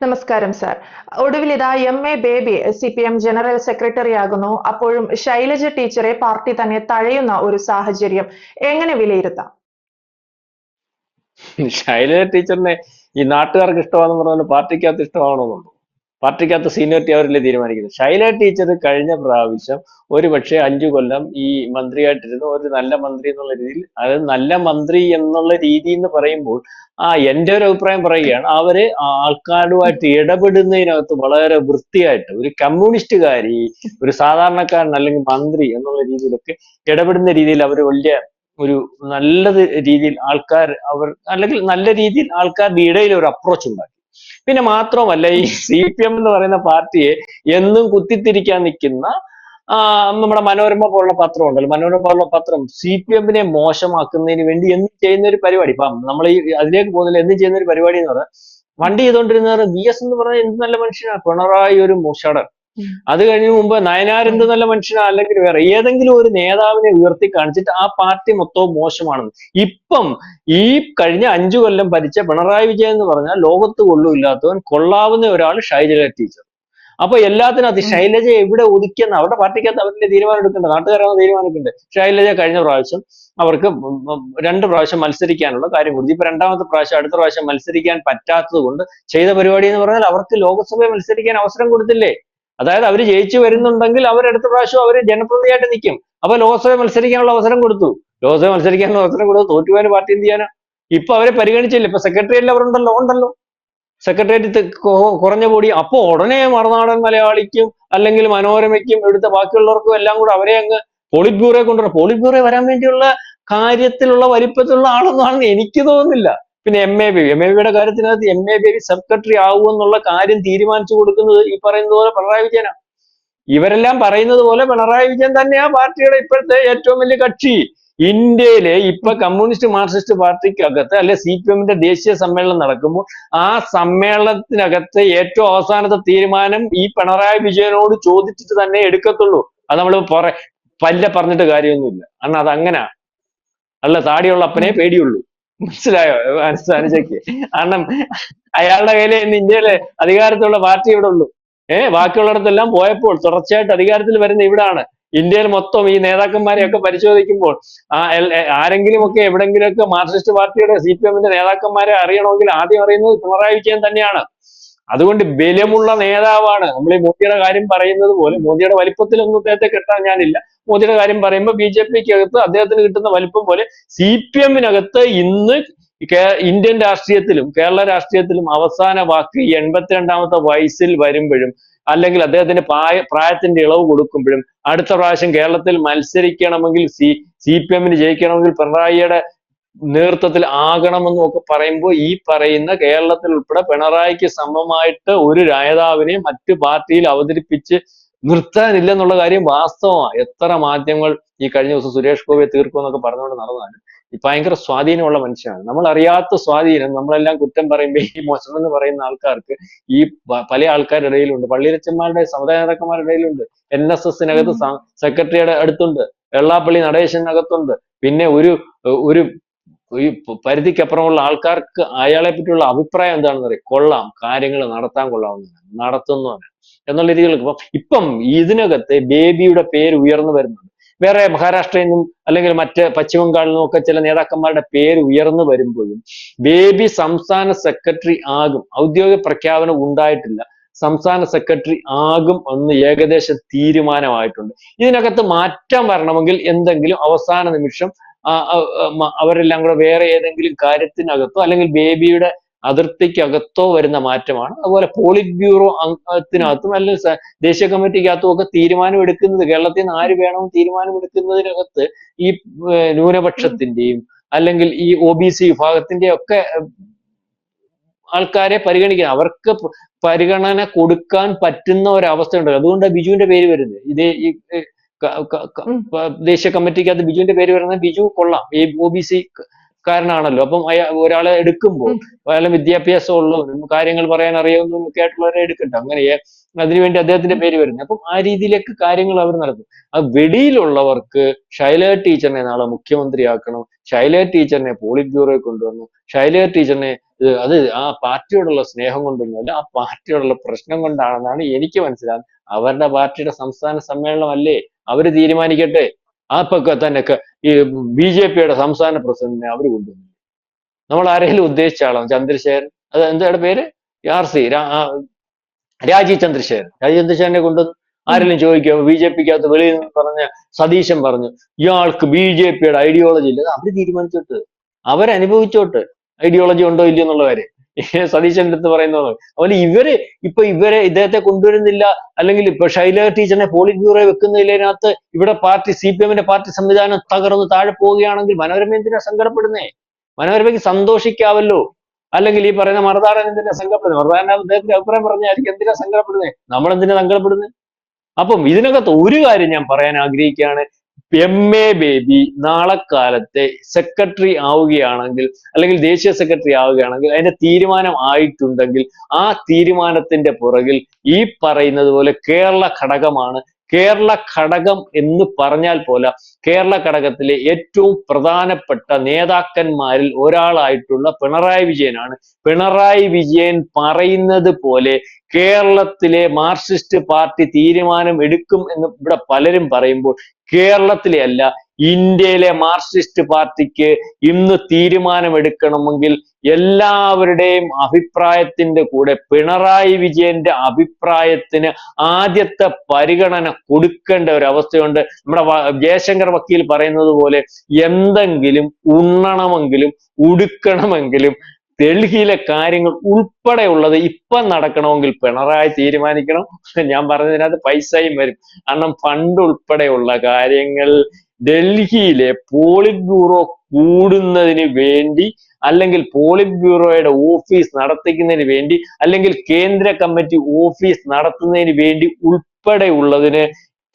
നമസ്കാരം സാർ ഒടുവിൽ ഇതാ M A Baby C P M general secretary ആകുന്നു. അപ്പോഴും ശൈലജ ടീച്ചറെ പാർട്ടി തന്നെ തഴയുന്ന ഒരു സാഹചര്യം എങ്ങനെ വിലയിരുത്താം? ശൈലജ ടീച്ചറിനെ ഈ നാട്ടുകാർക്ക് ഇഷ്ടമാണെന്ന് പറഞ്ഞാൽ പാർട്ടിക്കകത്ത് ഇഷ്ടമാവണമെന്നുണ്ടോ പാർട്ടിക്കകത്ത് സീനിയോറിറ്റി അവരല്ലേ തീരുമാനിക്കുന്നത്? ശൈല ടീച്ചർ കഴിഞ്ഞ പ്രാവശ്യം ഒരു പക്ഷേ അഞ്ചു കൊല്ലം ഈ മന്ത്രിയായിട്ടിരുന്നു. ഒരു നല്ല മന്ത്രി എന്നുള്ള രീതിയിൽ അതായത് നല്ല മന്ത്രി എന്നുള്ള രീതി എന്ന് പറയുമ്പോൾ ആ എന്റെ ഒരു അഭിപ്രായം പറയുകയാണ് അവർ ആൾക്കാരുമായിട്ട് ഇടപെടുന്നതിനകത്ത് വളരെ വൃത്തിയായിട്ട് ഒരു കമ്മ്യൂണിസ്റ്റുകാരി ഒരു സാധാരണക്കാരൻ അല്ലെങ്കിൽ മന്ത്രി എന്നുള്ള രീതിയിലൊക്കെ ഇടപെടുന്ന രീതിയിൽ അവർ വലിയ ഒരു നല്ലത് രീതിയിൽ ആൾക്കാർ അവർ അല്ലെങ്കിൽ നല്ല രീതിയിൽ ആൾക്കാരുടെ ഇടയിൽ ഒരു അപ്രോച്ച് ഉണ്ടാക്കി. പിന്നെ മാത്രമല്ല ഈ സി പി എം എന്ന് പറയുന്ന പാർട്ടിയെ എന്നും കുത്തിത്തിരിക്കാൻ നിൽക്കുന്ന നമ്മുടെ മനോരമ പോലുള്ള പത്രം ഉണ്ടല്ലോ മനോരമ പോലുള്ള പത്രം സി പി എമ്മിനെ മോശമാക്കുന്നതിന് വേണ്ടി എന്നും ചെയ്യുന്ന ഒരു പരിപാടി. ഇപ്പം നമ്മൾ ഈ അതിലേക്ക് പോകുന്നില്ല എന്നും ചെയ്യുന്ന ഒരു പരിപാടി എന്ന് പറഞ്ഞാൽ വണ്ടി ചെയ്തുകൊണ്ടിരുന്നവർ വി എസ് എന്ന് പറഞ്ഞാൽ എന്ത് നല്ല മനുഷ്യനാണ് പിണറായി ഒരു മുഷടൻ. അത് കഴിഞ്ഞ മുമ്പ് നയനാർ എന്ത് നല്ല മനുഷ്യനാ അല്ലെങ്കിൽ വേറെ ഏതെങ്കിലും ഒരു നേതാവിനെ ഉയർത്തി കാണിച്ചിട്ട് ആ പാർട്ടി മൊത്തവും മോശമാണെന്ന്. ഇപ്പം ഈ കഴിഞ്ഞ അഞ്ചു കൊല്ലം ഭരിച്ച പിണറായി വിജയൻ എന്ന് പറഞ്ഞാൽ ലോകത്ത് കൊള്ളുമില്ലാത്തവൻ കൊള്ളാവുന്ന ഒരാൾ ഷൈജല ടീച്ചർ. അപ്പൊ എല്ലാത്തിനകത്ത് അത് ശൈലജ എവിടെ ഒതുക്കിയെന്ന് അവരുടെ പാർട്ടിക്കകത്ത് അവരുടെ തീരുമാനം എടുക്കേണ്ടത്? നാട്ടുകാരാണ് തീരുമാനം എടുക്കേണ്ടത്. ശൈലജ കഴിഞ്ഞ പ്രാവശ്യം അവർക്ക് രണ്ട് പ്രാവശ്യം മത്സരിക്കാനുള്ള കാര്യം കൊടുത്തു. ഇപ്പൊ രണ്ടാമത്തെ പ്രാവശ്യം അടുത്ത പ്രാവശ്യം മത്സരിക്കാൻ പറ്റാത്തത് കൊണ്ട് ചെയ്ത പരിപാടി എന്ന് പറഞ്ഞാൽ അവർക്ക് ലോകസഭയിൽ മത്സരിക്കാൻ അവസരം കൊടുത്തില്ലേ? അതായത് അവർ ജയിച്ചു വരുന്നുണ്ടെങ്കിൽ അവർ അടുത്ത പ്രാവശ്യം അവർ ജനപ്രതിയായിട്ട് നിൽക്കും അപ്പൊ ലോക്സഭ മത്സരിക്കാനുള്ള അവസരം കൊടുത്തു. ലോക്സഭ മത്സരിക്കാനുള്ള അവസരം കൊടുത്തു. തോറ്റുപോയ പാർട്ടി എന്ത് ചെയ്യാനാ? ഇപ്പൊ അവരെ പരിഗണിച്ചില്ല. ഇപ്പൊ സെക്രട്ടേറിയറ്റിൽ അവരുണ്ടല്ലോ ഉണ്ടല്ലോ. സെക്രട്ടേറിയറ്റ് കുറഞ്ഞ കൂടി അപ്പൊ ഉടനെ മറുനാടൻ മലയാളിക്കും അല്ലെങ്കിൽ മനോരമയ്ക്കും എടുത്ത ബാക്കിയുള്ളവർക്കും എല്ലാം കൂടെ അവരെ അങ്ങ് പോളിറ്റ് ബ്യൂറോയെ കൊണ്ടുവരണം. പോളിറ്റ് ബ്യൂറോ വരാൻ വേണ്ടിയുള്ള കാര്യത്തിലുള്ള വലിപ്പത്തിലുള്ള ആളൊന്നും ആണെന്ന് എനിക്ക് തോന്നുന്നില്ല. പിന്നെ M A Baby M A ബിയുടെ കാര്യത്തിനകത്ത് എം എ ബേബി സെക്രട്ടറി ആവുമെന്നുള്ള കാര്യം തീരുമാനിച്ചു കൊടുക്കുന്നത് ഈ പറയുന്നത് പോലെ പിണറായി വിജയനാണ് ഇവരെല്ലാം പറയുന്നത് പോലെ പിണറായി വിജയൻ തന്നെയാ പാർട്ടിയുടെ ഇപ്പോഴത്തെ ഏറ്റവും വലിയ കക്ഷി. ഇന്ത്യയിലെ ഇപ്പൊ കമ്മ്യൂണിസ്റ്റ് മാർക്സിസ്റ്റ് പാർട്ടിക്കകത്ത് അല്ലെ സി പി എമ്മിന്റെ ദേശീയ സമ്മേളനം നടക്കുമ്പോൾ ആ സമ്മേളനത്തിനകത്ത് ഏറ്റവും അവസാനത്തെ തീരുമാനം ഈ പിണറായി വിജയനോട് ചോദിച്ചിട്ട് തന്നെ എടുക്കത്തുള്ളൂ. അത് നമ്മൾ പറ പല്ല പറഞ്ഞിട്ട് കാര്യമൊന്നുമില്ല. കാരണം അത് അങ്ങനെ അല്ല താടിയുള്ള അപ്പനെ പേടിയുള്ളൂ. മനസ്സിലായോ? അനു- അനുജയ്ക്ക് കാരണം അയാളുടെ കയ്യിലെ ഇന്ന് ഇന്ത്യയിലെ അധികാരത്തിലുള്ള പാർട്ടി ഇവിടെ ഉള്ളൂ. ഏഹ് ബാക്കിയുള്ളിടത്തെല്ലാം പോയപ്പോൾ തുടർച്ചയായിട്ട് അധികാരത്തിൽ വരുന്ന ഇവിടാണ്. ഇന്ത്യയിൽ മൊത്തം ഈ നേതാക്കന്മാരെയൊക്കെ പരിശോധിക്കുമ്പോൾ ആരെങ്കിലുമൊക്കെ എവിടെങ്കിലുമൊക്കെ മാർക്സിസ്റ്റ് പാർട്ടിയുടെ സി പി എമ്മിന്റെ നേതാക്കന്മാരെ അറിയണമെങ്കിൽ ആദ്യം അറിയുന്നത് പിണറായി വിജയൻ തന്നെയാണ്. അതുകൊണ്ട് ബലമുള്ള നേതാവാണ്. നമ്മൾ ഈ മോദിയുടെ കാര്യം പറയുന്നത് പോലെ മോദിയുടെ വലിപ്പത്തിലൊന്നും അദ്ദേഹത്തെ കെട്ടാൻ ഞാനില്ല. മോദിയുടെ കാര്യം പറയുമ്പോൾ ബി ജെ പിക്ക് അകത്ത് അദ്ദേഹത്തിന് കിട്ടുന്ന വലിപ്പം പോലെ സി പി എമ്മിനകത്ത് ഇന്ന് ഇന്ത്യൻ രാഷ്ട്രീയത്തിലും കേരള രാഷ്ട്രീയത്തിലും അവസാന വാക്ക് എൺപത്തിരണ്ടാമത്തെ വയസ്സിൽ വരുമ്പോഴും അല്ലെങ്കിൽ അദ്ദേഹത്തിന്റെ പ്രായ പ്രായത്തിന്റെ ഇളവ് കൊടുക്കുമ്പോഴും അടുത്ത പ്രാവശ്യം കേരളത്തിൽ മത്സരിക്കണമെങ്കിൽ സി സി പി എമ്മിന് ജയിക്കണമെങ്കിൽ പിണറായിയുടെ നേതൃത്വത്തിൽ ആകണമെന്നും ഒക്കെ പറയുമ്പോൾ ഈ പറയുന്ന കേരളത്തിൽ ഉൾപ്പെടെ പിണറായിക്ക് സമമായിട്ട് ഒരു നേതാവിനെ മറ്റു പാർട്ടിയിൽ അവതരിപ്പിച്ച് നിർത്താനില്ല എന്നുള്ള കാര്യം വാസ്തവമാണ്. എത്ര മാധ്യമങ്ങൾ ഈ കഴിഞ്ഞ ദിവസം സുരേഷ് ഗോപിയെ തീർക്കും എന്നൊക്കെ പറഞ്ഞുകൊണ്ട് നടന്നാലും ഈ ഭയങ്കര സ്വാധീനമുള്ള മനുഷ്യനാണ്. നമ്മൾ അറിയാത്ത സ്വാധീനം നമ്മളെല്ലാം കുറ്റം പറയുമ്പോൾ ഈ മോശം എന്ന് പറയുന്ന ആൾക്കാർക്ക് ഈ പല ആൾക്കാരുടെ ഇടയിലുണ്ട്. പള്ളിയിലച്ചന്മാരുടെ സമുദായ നേതാക്കന്മാരുടെ ഇടയിലുണ്ട്. എൻ എസ് എസിനകത്ത് സെക്രട്ടറിയുടെ അടുത്തുണ്ട്. വെള്ളാപ്പള്ളി നടേശനകത്തുണ്ട്. പിന്നെ ഒരു ഒരു ഈ പരിധിക്കപ്പുറമുള്ള ആൾക്കാർക്ക് അയാളെ പറ്റിയുള്ള അഭിപ്രായം എന്താണെന്ന് അറിയാം? കൊള്ളാം. കാര്യങ്ങൾ നടത്താൻ കൊള്ളാവുന്നതാണ് നടത്തുന്നവനാണ്. എന്നുള്ള രീതികൾ ഇപ്പം ഇതിനകത്ത് ബേബിയുടെ പേര് ഉയർന്നു വരുന്നുണ്ട്. വേറെ മഹാരാഷ്ട്രയിൽ നിന്നും അല്ലെങ്കിൽ മറ്റ് പശ്ചിമ ബംഗാളിൽ ചില നേതാക്കന്മാരുടെ പേര് ഉയർന്നു വരുമ്പോഴും ബേബി സംസ്ഥാന സെക്രട്ടറി ആകും. ഔദ്യോഗിക പ്രഖ്യാപനം ഉണ്ടായിട്ടില്ല. സംസ്ഥാന സെക്രട്ടറി ആകും എന്ന് ഏകദേശ തീരുമാനമായിട്ടുണ്ട്. ഇതിനകത്ത് മാറ്റം വരണമെങ്കിൽ എന്തെങ്കിലും അവസാന നിമിഷം അവരെല്ലാം കൂടെ വേറെ ഏതെങ്കിലും കാര്യത്തിനകത്തോ അല്ലെങ്കിൽ ബേബിയുടെ അതിർത്തിക്കകത്തോ വരുന്ന മാറ്റമാണ്. അതുപോലെ പോളിറ്റ് ബ്യൂറോ അംഗത്തിനകത്തും അല്ലെങ്കിൽ ദേശീയ കമ്മിറ്റിക്കകത്തും ഒക്കെ തീരുമാനം എടുക്കുന്നത് കേരളത്തിൽ നിന്ന് ആര് വേണമെന്ന് തീരുമാനം എടുക്കുന്നതിനകത്ത് ഈ ന്യൂനപക്ഷത്തിന്റെയും അല്ലെങ്കിൽ ഈ ഒ ബി സി വിഭാഗത്തിന്റെ ഒക്കെ ആൾക്കാരെ പരിഗണിക്കുക അവർക്ക് പരിഗണന കൊടുക്കാൻ പറ്റുന്ന ഒരവസ്ഥയുണ്ട് അതുകൊണ്ട് ബിജുവിന്റെ പേര് വരുന്നത്. ഇതേ ഈ ഏർ, കമ്മിറ്റിക്ക് അത് ദേശീയ ബിജുവിന്റെ പേര് വരുന്നത് ബിജു കൊള്ളാം. ഈ ഒ ബി സി കാരനാണല്ലോ. അപ്പം അയാൾ ഒരാളെ എടുക്കുമ്പോൾ അയാളും വിദ്യാഭ്യാസം ഉള്ളവരും കാര്യങ്ങൾ പറയാൻ അറിയാവുന്നവരും ഒക്കെ ആയിട്ടുള്ളവരെ എടുക്കണ്ട. അങ്ങനെ അതിനുവേണ്ടി അദ്ദേഹത്തിന്റെ പേര് വരുന്നത്. അപ്പം ആ രീതിയിലേക്ക് കാര്യങ്ങൾ അവർ നടത്തും. ആ വെടിയിലുള്ളവർക്ക് ശൈല ടീച്ചറിനെ നാളെ മുഖ്യമന്ത്രിയാക്കണം. ശൈല ടീച്ചറിനെ പോളിറ്റ് ബ്യൂറോയിൽ കൊണ്ടുവന്നു ശൈല ടീച്ചറിനെ അത് ആ പാർട്ടിയോടുള്ള സ്നേഹം കൊണ്ടൊന്നുമല്ല ആ പാർട്ടിയോടുള്ള പ്രശ്നം കൊണ്ടാണെന്നാണ് എനിക്ക് മനസ്സിലാകുന്നത്. അവരുടെ പാർട്ടിയുടെ സംസ്ഥാന സമ്മേളനമല്ലേ? അവർ തീരുമാനിക്കട്ടെ. ആ പക്ക തന്നെ ഈ ബി ജെ പിയുടെ സംസ്ഥാന പ്രസിഡന്റിനെ അവർ കൊണ്ടുവന്നു. നമ്മൾ ആരെങ്കിലും ഉദ്ദേശിച്ച ആളാണ്? ചന്ദ്രശേഖരൻ? അത് എന്താണ് പേര്? ആർ സി രാജീവ് ചന്ദ്രശേഖരൻ. രാജീവ് ചന്ദ്രശേഖരനെ കൊണ്ടുവന്നു ആരെങ്കിലും ചോദിക്കുക ബി ജെ പിക്ക് അകത്ത് വെളിയിൽ നിന്ന് പറഞ്ഞ സതീശൻ പറഞ്ഞു ഇയാൾക്ക് ബി ജെ പിയുടെ ഐഡിയോളജി ഇല്ല. അവർ തീരുമാനിച്ചോട്ട്. അവരനുഭവിച്ചോട്ട്. ഐഡിയോളജി ഉണ്ടോ ഇല്ലയോ എന്നുള്ള കാര്യം. സതീശന്റെ അടുത്ത് പറയുന്നത് അതുപോലെ ഇവർ ഇപ്പൊ ഇവരെ ഇദ്ദേഹത്തെ കൊണ്ടുവരുന്നില്ല അല്ലെങ്കിൽ ഇപ്പൊ ഷൈല ടീച്ചറിനെ പോളിറ്റ് ബ്യൂറോ വെക്കുന്നതിനകത്ത് ഇവിടെ പാർട്ടി സി പി എമ്മിന്റെ പാർട്ടി സംവിധാനം തകർന്ന് താഴെ പോവുകയാണെങ്കിൽ മനോരമ എന്തിനാ സങ്കടപ്പെടുന്നേ? മനോരമയ്ക്ക് സന്തോഷിക്കാവല്ലോ. അല്ലെങ്കിൽ ഈ പറയുന്ന മറുതാടൻ എന്തിനാ സങ്കടപ്പെടുന്നത് മറുതാടൻ അദ്ദേഹത്തിന്റെ അഭിപ്രായം പറഞ്ഞായിരിക്കും എന്തിനാ സങ്കടപ്പെടുന്നത് നമ്മൾ എന്തിനാ സങ്കടപ്പെടുന്നത് അപ്പം ഇതിനകത്ത് ഒരു കാര്യം ഞാൻ പറയാൻ ആഗ്രഹിക്കുകയാണ്. എം എ ബേബി നാളെ കാലത്തെ സെക്രട്ടറി ആവുകയാണെങ്കിൽ അല്ലെങ്കിൽ ദേശീയ സെക്രട്ടറി ആവുകയാണെങ്കിൽ അതിന്റെ തീരുമാനം ആയിട്ടുണ്ടെങ്കിൽ ആ തീരുമാനത്തിന്റെ പുറകിൽ ഈ പറയുന്നത് പോലെ കേരള ഘടകമാണ്. കേരള ഘടകം എന്ന് പറഞ്ഞാൽ പോലെ കേരള ഘടകത്തിലെ ഏറ്റവും പ്രധാനപ്പെട്ട നേതാക്കന്മാരിൽ ഒരാളായിട്ടുള്ള പിണറായി വിജയനാണ്. പിണറായി വിജയൻ പറയുന്നത് പോലെ കേരളത്തിലെ മാർക്സിസ്റ്റ് പാർട്ടി തീരുമാനം എടുക്കും എന്ന് ഇവിടെ പലരും പറയുമ്പോൾ കേരളത്തിലെ അല്ല ഇന്ത്യയിലെ മാർക്സിസ്റ്റ് പാർട്ടിക്ക് ഇന്ന് തീരുമാനമെടുക്കണമെങ്കിൽ എല്ലാവരുടെയും അഭിപ്രായത്തിന്റെ കൂടെ പിണറായി വിജയന്റെ അഭിപ്രായത്തിന് ആദ്യത്തെ പരിഗണന കൊടുക്കേണ്ട ഒരു അവസ്ഥയുണ്ട് നമ്മുടെ ജയശങ്കർ വക്കീൽ പറയുന്നത് പോലെ എന്തെങ്കിലും ഉണ്ണണമെങ്കിലും ഉടുക്കണമെങ്കിലും ഡൽഹിയിലെ കാര്യങ്ങൾ ഉൾപ്പെടെയുള്ളത് ഇപ്പം നടക്കണമെങ്കിൽ പിണറായി തീരുമാനിക്കണം. ഞാൻ പറഞ്ഞതിനകത്ത് പൈസയും വരും. കാരണം ഫണ്ട് ഉൾപ്പെടെയുള്ള കാര്യങ്ങൾ ഡൽഹിയിലെ പോളിറ്റ് ബ്യൂറോ കൂടുന്നതിന് വേണ്ടി അല്ലെങ്കിൽ പോളിറ്റ് ബ്യൂറോയുടെ ഓഫീസ് നടത്തിക്കുന്നതിന് വേണ്ടി അല്ലെങ്കിൽ കേന്ദ്ര കമ്മിറ്റി ഓഫീസ് നടത്തുന്നതിന് വേണ്ടി ഉൾപ്പെടെയുള്ളതിന്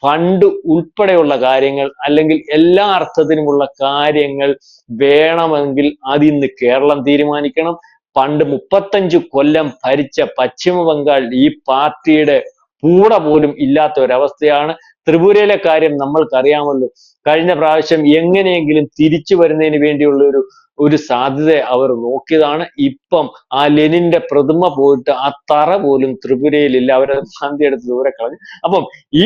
ഫണ്ട് ഉൾപ്പെടെയുള്ള കാര്യങ്ങൾ അല്ലെങ്കിൽ എല്ലാ അർത്ഥത്തിനുമുള്ള കാര്യങ്ങൾ വേണമെങ്കിൽ അതിന്ന് കേരളം തീരുമാനിക്കണം. പണ്ട് മുപ്പത്തഞ്ച് കൊല്ലം ഭരിച്ച പശ്ചിമ ബംഗാൾ ഈ പാർട്ടിയുടെ കൂടെ പോലും ഇല്ലാത്ത ഒരവസ്ഥയാണ്. ത്രിപുരയിലെ കാര്യം നമ്മൾക്കറിയാമല്ലോ. കഴിഞ്ഞ പ്രാവശ്യം എങ്ങനെയെങ്കിലും തിരിച്ചു വരുന്നതിന് വേണ്ടിയുള്ള ഒരു ഒരു സാധ്യത അവർ നോക്കിയതാണ്. ഇപ്പം ആ ലെനിന്റെ പ്രതിമ പോയിട്ട് ആ തറ പോലും ത്രിപുരയിലില്ല അവരെ ശാന്തി എടുത്ത് ദൂരെ കളഞ്ഞു. അപ്പം ഈ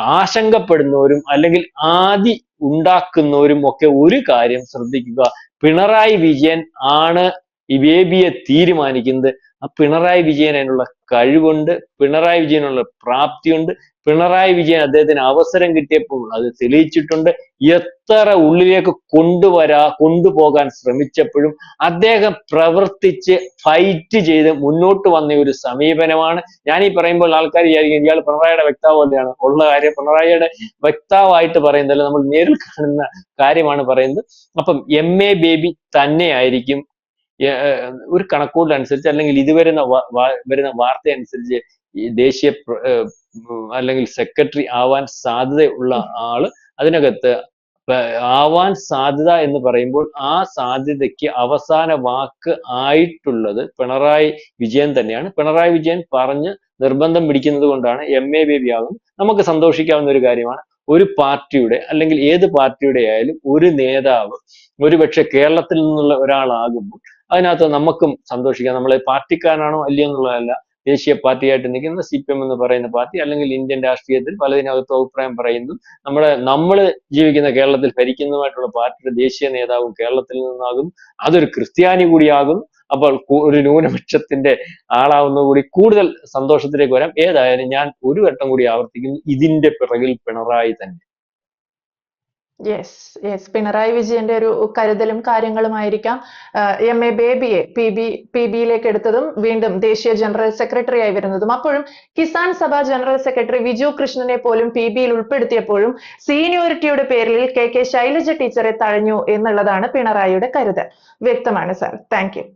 ആശങ്കപ്പെടുന്നവരും അല്ലെങ്കിൽ ആദി ഉണ്ടാക്കുന്നവരും ഒക്കെ ഒരു കാര്യം ശ്രദ്ധിക്കുക. പിണറായി വിജയൻ ആണ് ഈ തീരുമാനിക്കുന്നത്. ആ പിണറായി വിജയൻ അതിനുള്ള കഴിവുണ്ട് പിണറായി വിജയനുള്ള പ്രാപ്തിയുണ്ട് പിണറായി വിജയൻ അദ്ദേഹത്തിന് അവസരം കിട്ടിയപ്പോൾ അത് തെളിയിച്ചിട്ടുണ്ട്. എത്ര ഉള്ളിലേക്ക് കൊണ്ടുവരാ കൊണ്ടുപോകാൻ ശ്രമിച്ചപ്പോഴും അദ്ദേഹം പ്രവർത്തിച്ച് ഫൈറ്റ് ചെയ്ത് മുന്നോട്ട് വന്ന ഒരു സമീപനമാണ്. ഞാൻ ഈ പറയുമ്പോൾ ആൾക്കാർ വിചാരിക്കും ഇയാൾ പിണറായിയുടെ വ്യക്താവ് പോലെയാണ്. ഉള്ള കാര്യം പിണറായിയുടെ വ്യക്താവായിട്ട് പറയുന്നതല്ല നമ്മൾ നേരിൽ കാണുന്ന കാര്യമാണ് പറയുന്നത്. അപ്പം എം എ ബേബി തന്നെയായിരിക്കും ഒരു കണക്കൂട്ടൽ അനുസരിച്ച് അല്ലെങ്കിൽ ഇത് വരുന്ന വാർത്ത അനുസരിച്ച് ഈ ദേശീയ അല്ലെങ്കിൽ സെക്രട്ടറി ആവാൻ സാധ്യതയുള്ള ആൾ അതിനകത്ത് ആവാൻ സാധ്യത എന്ന് പറയുമ്പോൾ ആ സാധ്യതയ്ക്ക് അവസാന വാക്ക് ആയിട്ടുള്ളത് പിണറായി വിജയൻ തന്നെയാണ്. പിണറായി വിജയൻ പറഞ്ഞ് നിർബന്ധം പിടിക്കുന്നത് കൊണ്ടാണ് എം എ ബേബി ആകും. നമുക്ക് സന്തോഷിക്കാവുന്ന ഒരു കാര്യമാണ്. ഒരു പാർട്ടിയുടെ അല്ലെങ്കിൽ ഏത് പാർട്ടിയുടെ ആയാലും ഒരു നേതാവ് ഒരുപക്ഷെ കേരളത്തിൽ നിന്നുള്ള ഒരാളാകുമ്പോൾ അതിനകത്ത് നമുക്കും സന്തോഷിക്കാം. നമ്മൾ പാർട്ടിക്കാരനാണോ അല്ലയോ എന്നുള്ളതല്ല. ദേശീയ പാർട്ടിയായിട്ട് നിൽക്കുന്ന സി പി എം എന്ന് പറയുന്ന പാർട്ടി അല്ലെങ്കിൽ ഇന്ത്യൻ രാഷ്ട്രീയത്തിൽ പലതിനകത്ത് അഭിപ്രായം പറയുന്നു നമ്മുടെ നമ്മൾ ജീവിക്കുന്ന കേരളത്തിൽ ഭരിക്കുന്നതുമായിട്ടുള്ള പാർട്ടിയുടെ ദേശീയ നേതാവും കേരളത്തിൽ നിന്നാകും. അതൊരു ക്രിസ്ത്യാനി കൂടിയാകും. അപ്പോൾ ഒരു ന്യൂനപക്ഷത്തിന്റെ ആളാവുന്ന കൂടി കൂടുതൽ സന്തോഷത്തിലേക്ക് വരാം. ഏതായാലും ഞാൻ ഒരു വട്ടം കൂടി ആവർത്തിക്കുന്നു. ഇതിന്റെ പിറകിൽ പിണറായി തന്നെ. യെസ് യെസ് പിണറായി വിജയന്റെ ഒരു കരുതലും കാര്യങ്ങളുമായിരിക്കാം. എം എ ബേബിയെ പി ബി പി ബിയിലേക്ക് എടുത്തതും വീണ്ടും ദേശീയ ജനറൽ സെക്രട്ടറി ആയി വരുന്നതും. അപ്പോഴും കിസാൻ സഭ ജനറൽ സെക്രട്ടറി വിജു കൃഷ്ണനെ പോലും പി ബിയിൽ ഉൾപ്പെടുത്തിയപ്പോഴും സീനിയോറിറ്റിയുടെ പേരിൽ കെ കെ ശൈലജ ടീച്ചറെ തഴഞ്ഞു എന്നുള്ളതാണ് പിണറായിയുടെ കരുതൽ വ്യക്തമാണ് സാർ താങ്ക് യു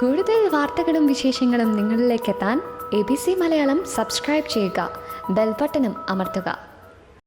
കൂടുതൽ വാർത്തകളും വിശേഷങ്ങളും നിങ്ങളിലേക്ക് എത്താൻ A B C Malayalam subscribe ചെയ്യുക. ബെൽബട്ടനും അമർത്തുക.